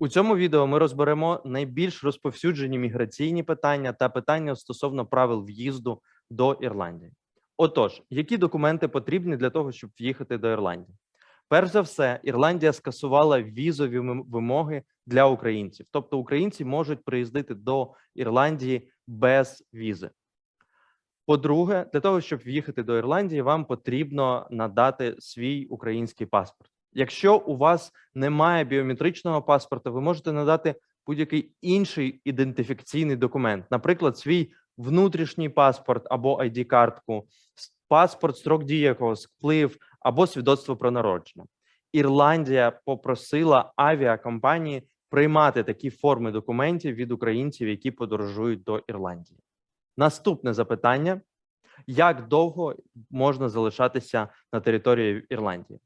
У цьому відео ми розберемо найбільш розповсюджені міграційні питання та питання стосовно правил в'їзду до Ірландії. Отож, які документи потрібні для того, щоб в'їхати до Ірландії? Перш за все, Ірландія скасувала візові вимоги для українців, тобто українці можуть приїздити до Ірландії без візи. По-друге, для того, щоб в'їхати до Ірландії, вам потрібно надати свій український паспорт. Якщо у вас немає біометричного паспорта, ви можете надати будь-який інший ідентифікаційний документ, наприклад, свій внутрішній паспорт або ID-картку, паспорт, строк дії якого сплив, або свідоцтво про народження. Ірландія попросила авіакомпанії приймати такі форми документів від українців, які подорожують до Ірландії. Наступне запитання: як довго можна залишатися на території Ірландії?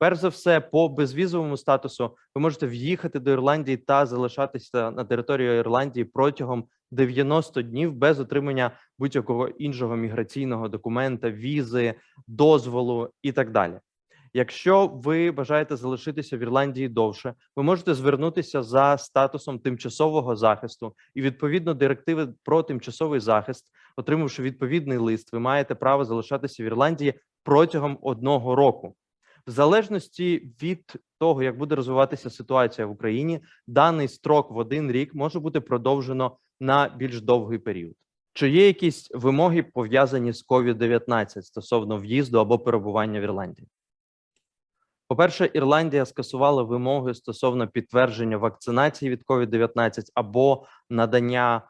Перш за все, по безвізовому статусу ви можете в'їхати до Ірландії та залишатися на території Ірландії протягом 90 днів без отримання будь-якого іншого міграційного документа, візи, дозволу і так далі. Якщо ви бажаєте залишитися в Ірландії довше, ви можете звернутися за статусом тимчасового захисту і відповідно директиви про тимчасовий захист, отримавши відповідний лист, ви маєте право залишатися в Ірландії протягом одного року. В залежності від того, як буде розвиватися ситуація в Україні, даний строк в один рік може бути продовжено на більш довгий період. Чи є якісь вимоги пов'язані з COVID-19 стосовно в'їзду або перебування в Ірландії? По-перше, Ірландія скасувала вимоги стосовно підтвердження вакцинації від COVID-19 або надання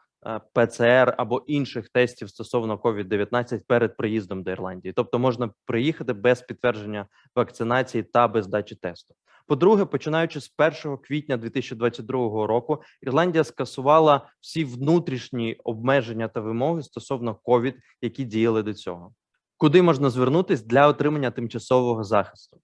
ПЦР або інших тестів стосовно COVID-19 перед приїздом до Ірландії. Тобто можна приїхати без підтвердження вакцинації та без дачі тесту. По-друге, починаючи з 1 квітня 2022 року, Ірландія скасувала всі внутрішні обмеження та вимоги стосовно COVID, які діяли до цього. Куди можна звернутись для отримання тимчасового захисту?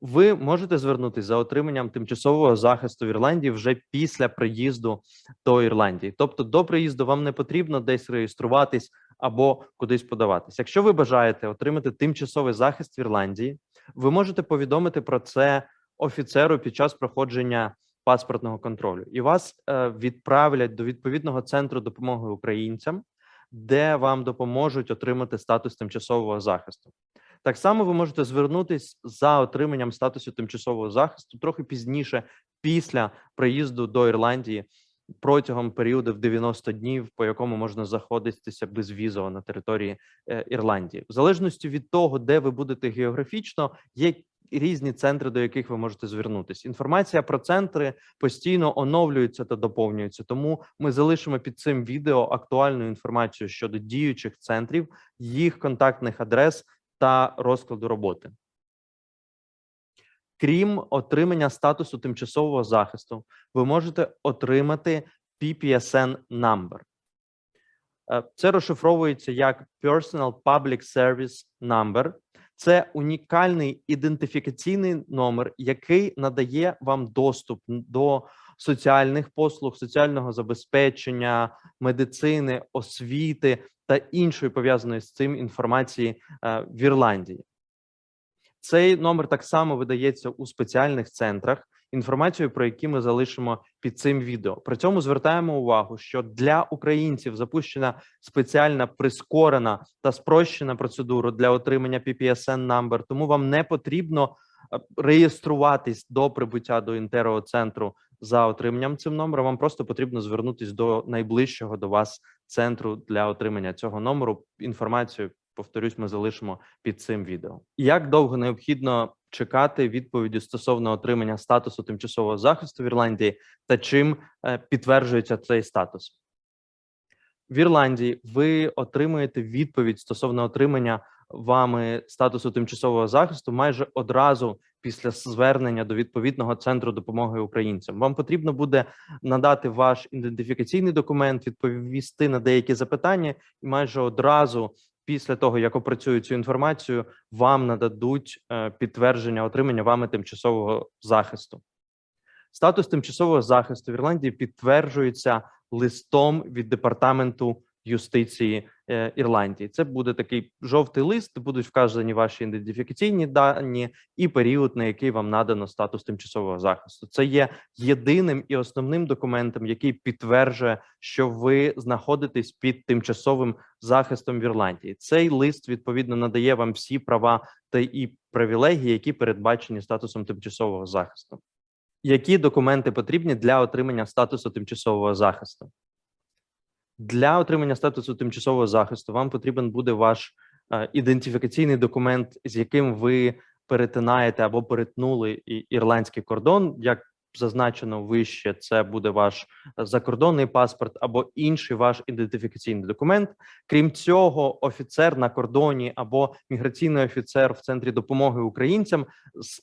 Ви можете звернутися за отриманням тимчасового захисту в Ірландії вже після приїзду до Ірландії. Тобто, до приїзду вам не потрібно десь реєструватись або кудись подаватись. Якщо ви бажаєте отримати тимчасовий захист в Ірландії, ви можете повідомити про це офіцеру під час проходження паспортного контролю, і вас е, відправлять до відповідного центру допомоги українцям, де вам допоможуть отримати статус тимчасового захисту. Так само ви можете звернутись за отриманням статусу тимчасового захисту трохи пізніше, після приїзду до Ірландії, протягом періоду в 90 днів, по якому можна заходитися безвізово на території е, Ірландії, в залежності від того, де ви будете географічно, є різні центри, до яких ви можете звернутися. Інформація про центри постійно оновлюється та доповнюється. Тому ми залишимо під цим відео актуальну інформацію щодо діючих центрів, їх контактних адрес та розкладу роботи. Крім отримання статусу тимчасового захисту, ви можете отримати PPSN number. Е, Це розшифровується як Personal Public Service Number. Це унікальний ідентифікаційний номер, який надає вам доступ до соціальних послуг, соціального забезпечення, медицини, освіти та іншої пов'язаної з цим інформації е, в Ірландії. Цей номер так само видається у спеціальних центрах, інформацію про які ми залишимо під цим відео. При цьому звертаємо увагу, що для українців запущена спеціальна прискорена та спрощена процедура для отримання PPSN number, тому вам не потрібно е, реєструватись до прибуття до інтеро центру за отриманням цим номером. Вам просто потрібно звернутись до найближчого до вас центру для отримання цього номеру. Інформацію повторюсь, ми залишимо під цим відео. Як довго необхідно чекати відповіді стосовно отримання статусу тимчасового захисту в Ірландії та чим е, підтверджується цей статус? В Ірландії ви отримуєте відповідь стосовно отримання вами статусу тимчасового захисту майже одразу після звернення до відповідного центру допомоги українцям. Вам потрібно буде надати ваш ідентифікаційний документ, відповісти на деякі запитання, і майже одразу після того, як опрацюють цю інформацію, вам нададуть е, підтвердження отримання вами тимчасового захисту. Статус тимчасового захисту в Ірландії підтверджується листом від департаменту юстиції Ірландії. Це буде такий жовтий лист, будуть вказані ваші ідентифікаційні дані і період, на який вам надано статус тимчасового захисту. Це є єдиним і основним документом, який підтверджує, що ви знаходитесь під тимчасовим захистом в Ірландії. Цей лист відповідно надає вам всі права та і привілегії, які передбачені статусом тимчасового захисту. Які документи потрібні для отримання статусу тимчасового захисту? Для отримання статусу тимчасового захисту вам потрібен буде ваш е, ідентифікаційний документ, з яким ви перетинаєте або перетнули ірландський кордон. Як зазначено вище, це буде ваш закордонний паспорт або інший ваш ідентифікаційний документ. Крім цього, офіцер на кордоні або міграційний офіцер в центрі допомоги українцям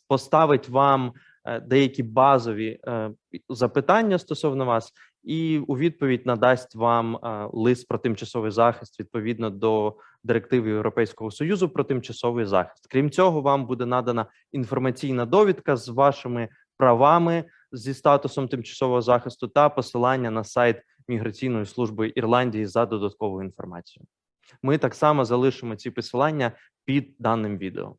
поставить вам деякі базові е, запитання стосовно вас, і у відповідь надасть вам е, лист про тимчасовий захист відповідно до директиви Європейського союзу про тимчасовий захист. Крім цього, вам буде надана інформаційна довідка з вашими правами зі статусом тимчасового захисту та посилання на сайт міграційної служби Ірландії за додатковою інформацією. Ми так само залишимо ці посилання під даним відео.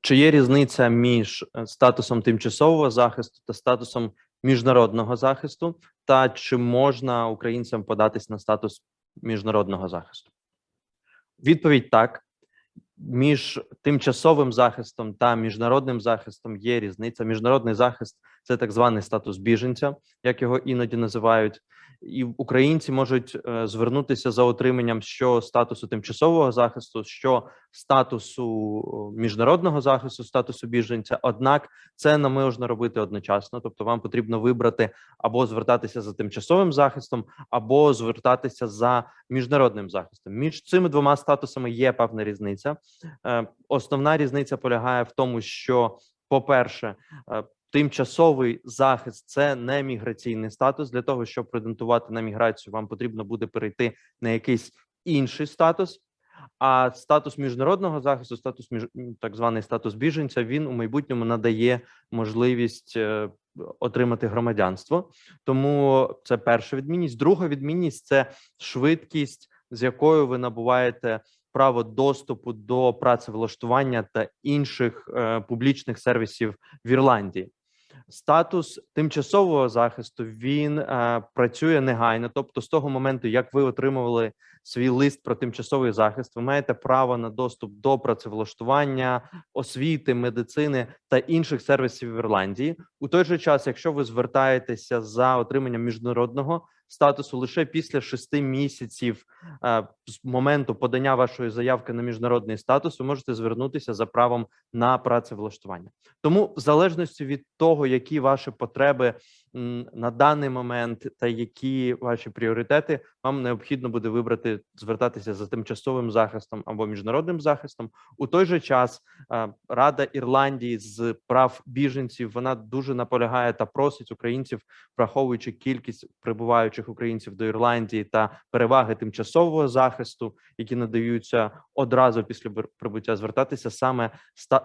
Чи є різниця між е, статусом тимчасового захисту та статусом міжнародного захисту, та чи можна українцям податись на статус міжнародного захисту? Відповідь так. Між тимчасовим захистом та міжнародним захистом є різниця. Міжнародний захист це так званий статус біженця, як його іноді називають. І українці можуть е, звернутися за отриманням що статусу тимчасового захисту, що статусу міжнародного захисту, статусу біженця. Однак це не можна робити одночасно. Тобто, вам потрібно вибрати або звертатися за тимчасовим захистом, або звертатися за міжнародним захистом. Між цими двома статусами є певна різниця. Е, Основна різниця полягає в тому, що, по-перше, е, тимчасовий захист це не міграційний статус. Для того щоб претендувати на міграцію, вам потрібно буде перейти на якийсь інший статус. А статус міжнародного захисту, статус між так званий статус біженця, він у майбутньому надає можливість е, отримати громадянство. Тому це перша відмінність. Друга відмінність це швидкість, з якою ви набуваєте право доступу до працевлаштування та інших е, публічних сервісів в Ірландії. Статус тимчасового захисту він е, працює негайно. Тобто, з того моменту, як ви отримували свій лист про тимчасовий захист, ви маєте право на доступ до працевлаштування, освіти, медицини та інших сервісів в Ірландії. У той же час, якщо ви звертаєтеся за отриманням міжнародного статусу лише після шести місяців е, з моменту подання вашої заявки на міжнародний статус, ви можете звернутися за правом на працевлаштування. Тому, в залежності від того, які ваші потреби на даний момент та які ваші пріоритети, вам необхідно буде вибрати звертатися за тимчасовим захистом або міжнародним захистом. У той же час е, Рада Ірландії з прав біженців вона дуже наполягає та просить українців, враховуючи кількість прибуваючих українців до Ірландії та переваги тимчасового захисту, які надаються одразу після прибуття, звертатися саме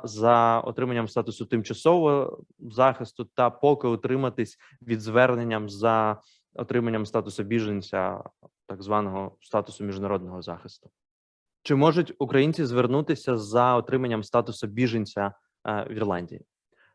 за отриманням статусу тимчасового захисту, та поки утриматись від зверненням за отриманням статусу біженця, так званого статусу міжнародного захисту. Чи можуть українці звернутися за отриманням статусу біженця е, в Ірландії?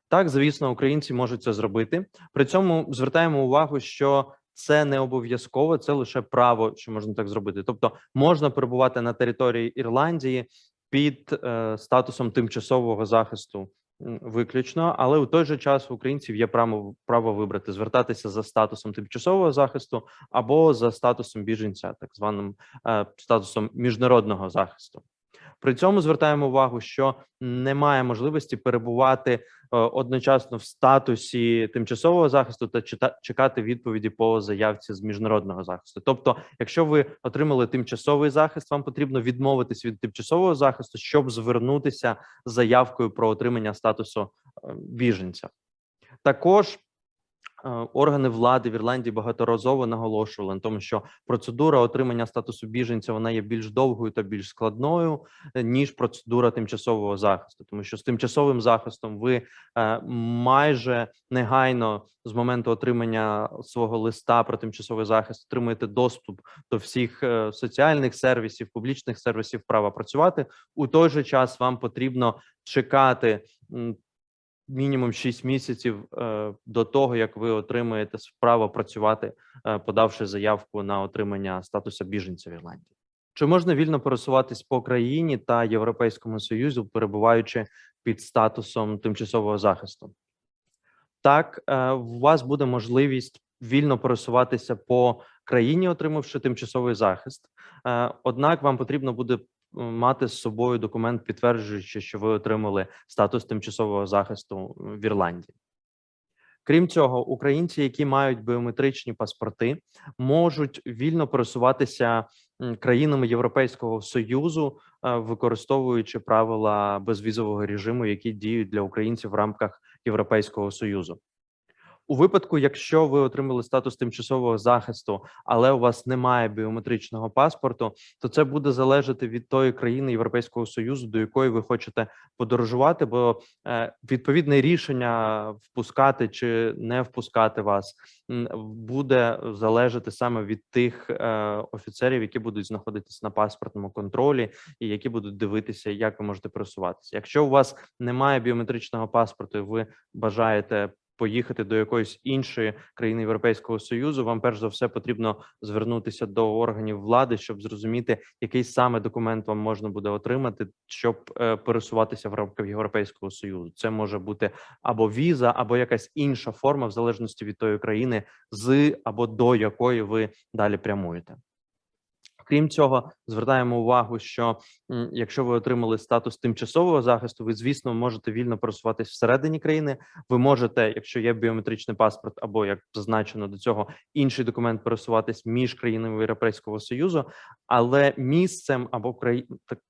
Так, звісно, українці можуть це зробити. При цьому звертаємо увагу, що це не обов'язково, це лише право, що можна так зробити. Тобто, можна перебувати на території Ірландії під е, статусом тимчасового захисту виключно, але у той же час у українців є право право вибрати звертатися за статусом тимчасового захисту або за статусом біженця, так званим е, статусом міжнародного захисту. При цьому звертаємо увагу, що немає можливості перебувати е, одночасно в статусі тимчасового захисту та чекати відповіді по заявці з міжнародного захисту. Тобто, якщо ви отримали тимчасовий захист, вам потрібно відмовитись від тимчасового захисту, щоб звернутися з заявкою про отримання статусу е, біженця. Також Органи влади в Ірландії багаторазово наголошували на тому, що процедура отримання статусу біженця вона є більш довгою та більш складною е, ніж процедура тимчасового захисту, тому що з тимчасовим захистом ви е, майже негайно з моменту отримання свого листа про тимчасовий захист отримуєте доступ до всіх е, соціальних сервісів, публічних сервісів права працювати. У той же час вам потрібно чекати мінімум 6 місяців е, до того, як ви отримаєте право працювати, е, подавши заявку на отримання статусу біженця в Ірландії. Чи можна вільно пересуватись по країні та Європейському Союзу, перебуваючи під статусом тимчасового захисту? Так, е, у вас буде можливість вільно пересуватися по країні, отримавши тимчасовий захист. Однак вам потрібно буде мати з собою документ, підтверджуючи, що ви отримали статус тимчасового захисту в Ірландії. Крім цього, українці, які мають біометричні паспорти, можуть вільно пересуватися країнами Європейського союзу, е, використовуючи правила безвізового режиму, які діють для українців в рамках Європейського союзу. У випадку, якщо ви отримали статус тимчасового захисту, але у вас немає біометричного паспорту, то це буде залежати від тої країни Європейського союзу, до якої ви хочете подорожувати, бо е, відповідне рішення впускати чи не впускати вас буде залежати саме від тих е, офіцерів, які будуть знаходитися на паспортному контролі, і які будуть дивитися, як ви можете пересуватися. Якщо у вас немає біометричного паспорту, і ви бажаєте поїхати до якоїсь іншої країни Європейського союзу, вам перш за все потрібно звернутися до органів влади, щоб зрозуміти, який саме документ вам можна буде отримати, щоб е, пересуватися в рамках Європейського союзу. Це може бути або віза, або якась інша форма, в залежності від тої країни, з або до якої ви далі прямуєте. Крім цього, звертаємо увагу, що якщо ви отримали статус тимчасового захисту, ви звісно можете вільно пересуватись всередині країни. Ви можете, якщо є біометричний паспорт, або як зазначено до цього інший документ, пересуватись між країнами Європейського союзу, але місцем або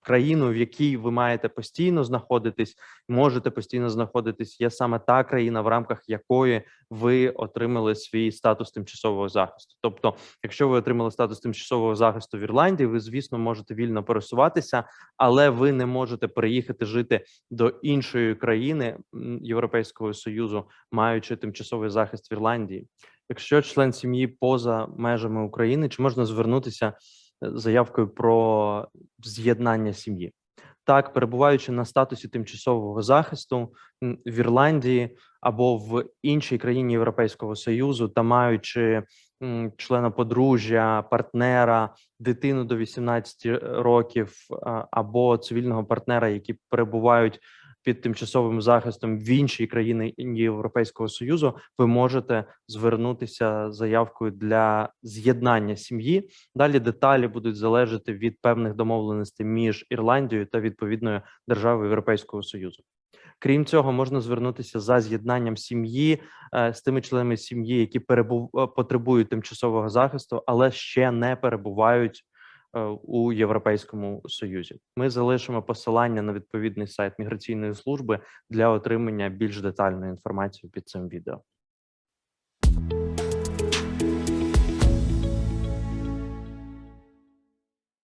країною, в якій ви маєте постійно знаходитись, можете постійно знаходитись, є саме та країна, в рамках якої ви отримали свій статус тимчасового захисту. Тобто, якщо ви отримали статус тимчасового захисту в Ірландії, ви звісно можете вільно пересуватися, але ви не можете переїхати жити до іншої країни Європейського союзу, маючи тимчасовий захист в Ірландії. Якщо член сім'ї поза межами України, чи можна звернутися е, заявкою про з'єднання сім'ї? Так, перебуваючи на статусі тимчасового захисту в Ірландії або в іншій країні Європейського союзу, та маючи члена подружжя, партнера, дитину до 18 років або цивільного партнера, які перебувають під тимчасовим захистом в іншій країні Європейського союзу, ви можете звернутися заявкою для з'єднання сім'ї. Далі деталі будуть залежати від певних домовленостей між Ірландією та відповідною державою Європейського союзу. Крім цього, можна звернутися за з'єднанням сім'ї е, з тими членами сім'ї, які перебув е, потребують тимчасового захисту, але ще не перебувають Е, у Європейському Союзі. Ми залишимо посилання на відповідний сайт міграційної служби для отримання більш детальної інформації під цим відео.